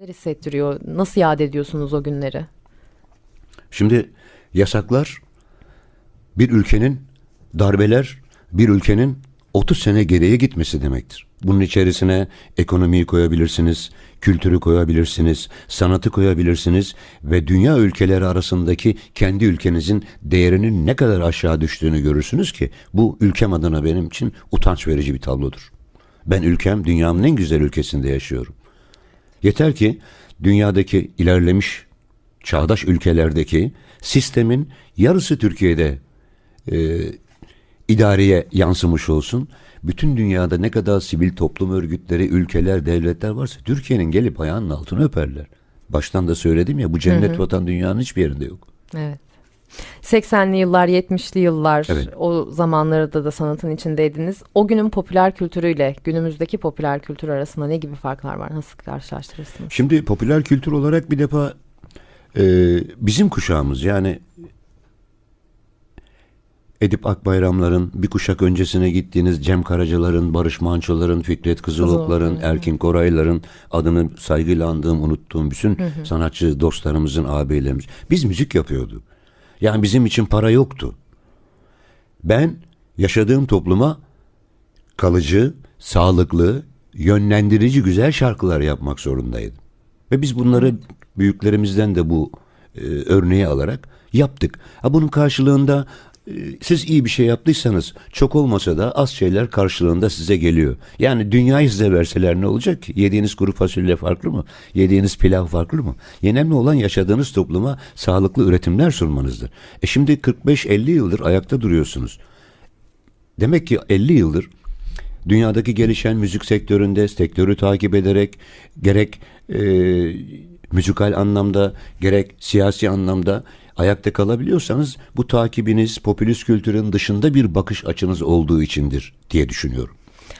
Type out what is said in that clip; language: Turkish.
Neler hissettiriyor? Nasıl yad ediyorsunuz o günleri? Şimdi yasaklar bir ülkenin darbeler bir ülkenin 30 sene geriye gitmesi demektir. Bunun içerisine ekonomiyi koyabilirsiniz, kültürü koyabilirsiniz, sanatı koyabilirsiniz ve dünya ülkeleri arasındaki kendi ülkenizin değerinin ne kadar aşağı düştüğünü görürsünüz ki bu ülkem adına benim için utanç verici bir tablodur. Ben ülkem dünyanın en güzel ülkesinde yaşıyorum. Yeter ki dünyadaki ilerlemiş çağdaş ülkelerdeki sistemin yarısı Türkiye'de e, idareye yansımış olsun. Bütün dünyada ne kadar sivil toplum örgütleri, ülkeler, devletler varsa Türkiye'nin gelip ayağının altını öperler. Baştan da söyledim ya bu cennet vatan dünyanın hiçbir yerinde yok. Evet. 80'li yıllar, 70'li yıllar Evet. o zamanlarda da sanatın içindeydiniz. O günün popüler kültürüyle günümüzdeki popüler kültür arasında ne gibi farklar var? Nasıl karşılaştırırsınız? Şimdi popüler kültür olarak bir defa e, bizim kuşağımız yani Edip Akbayramların bir kuşak öncesine gittiğiniz Cem Karacaların, Barış Manço'ların, Fikret Kızılokların, Kızılok, Erkin Korayların adını saygıyla andığım, unuttuğum bütün sanatçı dostlarımızın, ağabeylerimiz. Biz müzik yapıyordu. Yani bizim için para yoktu. Ben yaşadığım topluma kalıcı, sağlıklı, yönlendirici güzel şarkılar yapmak zorundaydım. Ve biz bunları büyüklerimizden de bu e, örneği alarak yaptık. Ha bunun karşılığında siz iyi bir şey yaptıysanız çok olmasa da az şeyler karşılığında size geliyor. Yani dünyayı size verseler ne olacak ki? Yediğiniz kuru fasulye farklı mı? Yediğiniz pilav farklı mı? Önemli olan yaşadığınız topluma sağlıklı üretimler sunmanızdır. E şimdi 45-50 yıldır ayakta duruyorsunuz. Demek ki 50 yıldır dünyadaki gelişen müzik sektöründe sektörü takip ederek gerek e, müzikal anlamda gerek siyasi anlamda ayakta kalabiliyorsanız bu takibiniz popülist kültürün dışında bir bakış açınız olduğu içindir diye düşünüyorum.